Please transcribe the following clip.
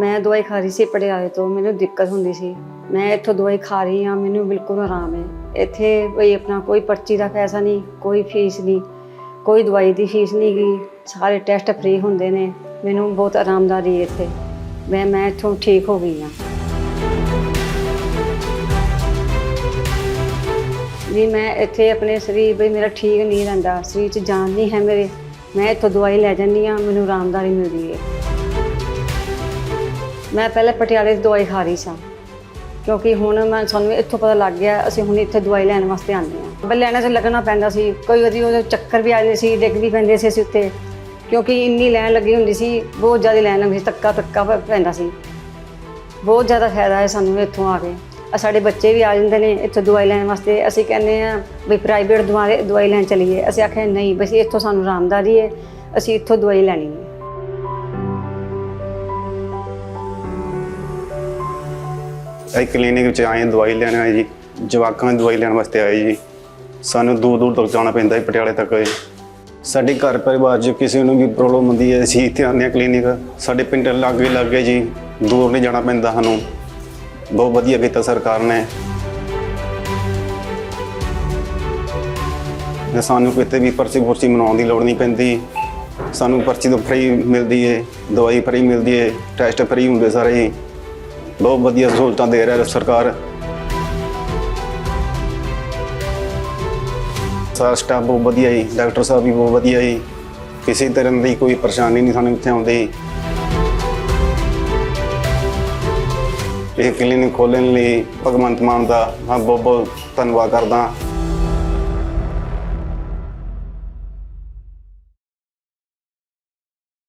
ਮੈਂ ਦਵਾਈ ਖਾ ਰਹੀ ਸੀ ਪਟਿਆਲੇ ਤੋਂ, ਮੈਨੂੰ ਦਿੱਕਤ ਹੁੰਦੀ ਸੀ। ਮੈਂ ਇੱਥੋਂ ਦਵਾਈ ਖਾ ਰਹੀ ਹਾਂ, ਮੈਨੂੰ ਬਿਲਕੁਲ ਆਰਾਮ ਹੈ। ਇੱਥੇ ਕੋਈ ਆਪਣਾ ਕੋਈ ਪਰਚੀ ਦਾ ਪੈਸਾ ਨਹੀਂ, ਕੋਈ ਫੀਸ ਨਹੀਂ, ਕੋਈ ਦਵਾਈ ਦੀ ਫੀਸ ਨਹੀਂ ਗਈ ਸਾਰੇ ਟੈਸਟ ਫ੍ਰੀ ਹੁੰਦੇ ਨੇ, ਮੈਨੂੰ ਬਹੁਤ ਆਰਾਮਦਾਰੀ ਹੈ ਇੱਥੇ। ਮੈਂ ਮੈਂ ਇੱਥੋਂ ਠੀਕ ਹੋ ਗਈ ਹਾਂ। ਵੀ ਮੈਂ ਇੱਥੇ ਆਪਣੇ ਸਰੀਰ ਵੀ ਮੇਰਾ ਠੀਕ ਨਹੀਂ ਰਹਿੰਦਾ, ਸਰੀਰ 'ਚ ਜਾਨ ਨਹੀਂ ਹੈ ਮੇਰੇ। ਮੈਂ ਇੱਥੋਂ ਦਵਾਈ ਲੈ ਜਾਂਦੀ ਹਾਂ, ਮੈਨੂੰ ਆਰਾਮਦਾਰੀ ਮਿਲਦੀ ਹੈ। ਮੈਂ ਪਹਿਲੇ ਪਟਿਆਲੇ ਦੀ ਦਵਾਈ ਖਾ ਰਹੀ ਸਾਂ। ਕਿਉਂਕਿ ਹੁਣ ਮੈਂ ਸਾਨੂੰ ਇੱਥੋਂ ਪਤਾ ਲੱਗ ਗਿਆ, ਅਸੀਂ ਹੁਣ ਇੱਥੇ ਦਵਾਈ ਲੈਣ ਵਾਸਤੇ ਆਉਂਦੇ ਹਾਂ। ਪਹਿਲੇ ਲੈਣਾ 'ਚ ਲੱਗਣਾ ਪੈਂਦਾ ਸੀ, ਕੋਈ ਵਾਰੀ ਉਹਦੇ ਚੱਕਰ ਵੀ ਆ ਜਾਂਦੇ ਸੀ, ਡਿੱਗ ਵੀ ਪੈਂਦੇ ਸੀ ਅਸੀਂ ਉੱਤੇ। ਕਿਉਂਕਿ ਇੰਨੀ ਲੈਣ ਲੱਗੀ ਹੁੰਦੀ ਸੀ, ਬਹੁਤ ਜ਼ਿਆਦਾ ਲੈਣ ਲੱਗੀ ਸੀ ਧੱਕਾ ਧੱਕਾ ਪੈਂਦਾ ਸੀ। ਬਹੁਤ ਜ਼ਿਆਦਾ ਫਾਇਦਾ ਹੈ ਸਾਨੂੰ ਇੱਥੋਂ ਆ ਕੇ। ਸਾਡੇ ਬੱਚੇ ਵੀ ਆ ਜਾਂਦੇ ਨੇ ਇੱਥੋਂ ਦਵਾਈ ਲੈਣ ਵਾਸਤੇ। ਅਸੀਂ ਕਹਿੰਦੇ ਆ ਵੀ ਪ੍ਰਾਈਵੇਟ ਦਵਾਈ ਦਵਾਈ ਲੈਣ ਚਲੀਏ। ਅਸੀਂ ਆਖਿਆ ਨਹੀਂ, ਬਸ ਇੱਥੋਂ ਸਾਨੂੰ ਆਰਾਮਦਾਰੀ ਹੈ, ਅਸੀਂ ਇੱਥੋਂ ਦਵਾਈ ਲੈਣੀ ਹੈ। ਅਸੀਂ ਕਲੀਨਿਕ ਵਿੱਚ ਆਏ, ਦਵਾਈ ਲੈਣ ਆਏ ਜੀ, ਜਵਾਕਾਂ ਦੀ ਦਵਾਈ ਲੈਣ ਵਾਸਤੇ ਆਏ ਜੀ। ਸਾਨੂੰ ਦੂਰ ਦੂਰ ਤੱਕ ਜਾਣਾ ਪੈਂਦਾ ਹੈ ਪਟਿਆਲੇ ਤੱਕ ਜੀ। ਸਾਡੇ ਘਰ ਪਰਿਵਾਰ 'ਚ ਕਿਸੇ ਨੂੰ ਵੀ ਪ੍ਰੋਬਲਮ ਹੁੰਦੀ ਹੈ, ਅਸੀਂ ਇੱਥੇ ਆਉਂਦੇ ਹਾਂ ਕਲੀਨਿਕ ਸਾਡੇ ਪਿੰਡ ਲਾਗੇ ਲਾਗੇ ਜੀ, ਦੂਰ ਨਹੀਂ ਜਾਣਾ ਪੈਂਦਾ ਸਾਨੂੰ। ਬਹੁਤ ਵਧੀਆ ਕੀਤਾ ਸਰਕਾਰ ਨੇ। ਤੇ ਸਾਨੂੰ ਕਿਤੇ ਵੀ ਪਰਚੀ ਪੁਰਚੀ ਬਣਾਉਣ ਦੀ ਲੋੜ ਨਹੀਂ ਪੈਂਦੀ। ਸਾਨੂੰ ਪਰਚੀ ਤੋਂ ਫ੍ਰੀ ਮਿਲਦੀ ਹੈ ਦਵਾਈ ਫ੍ਰੀ ਮਿਲਦੀ ਹੈ ਟੈਸਟ ਫ੍ਰੀ ਹੁੰਦੇ ਸਾਰੇ ਜੀ। ਬਹੁਤ ਵਧੀਆ ਸਹੂਲਤਾਂ ਦੇ ਰਿਹਾ ਸਰਕਾਰ। ਸਾਰਾ ਸਟਾਫ ਬਹੁਤ ਵਧੀਆ ਜੀ, ਡਾਕਟਰ ਸਾਹਿਬ ਵੀ ਬਹੁਤ ਵਧੀਆ ਜੀ। ਕਿਸੇ ਤਰ੍ਹਾਂ ਦੀ ਕੋਈ ਪਰੇਸ਼ਾਨੀ ਨਹੀਂ ਸਾਨੂੰ ਇੱਥੇ ਆਉਂਦੀ। ਇਹ ਕਲੀਨਿਕ ਖੋਲ੍ਹਣ ਲਈ ਭਗਵੰਤ ਮਾਨ ਦਾ ਮੈਂ ਬਹੁਤ ਬਹੁਤ ਧੰਨਵਾਦ ਕਰਦਾ।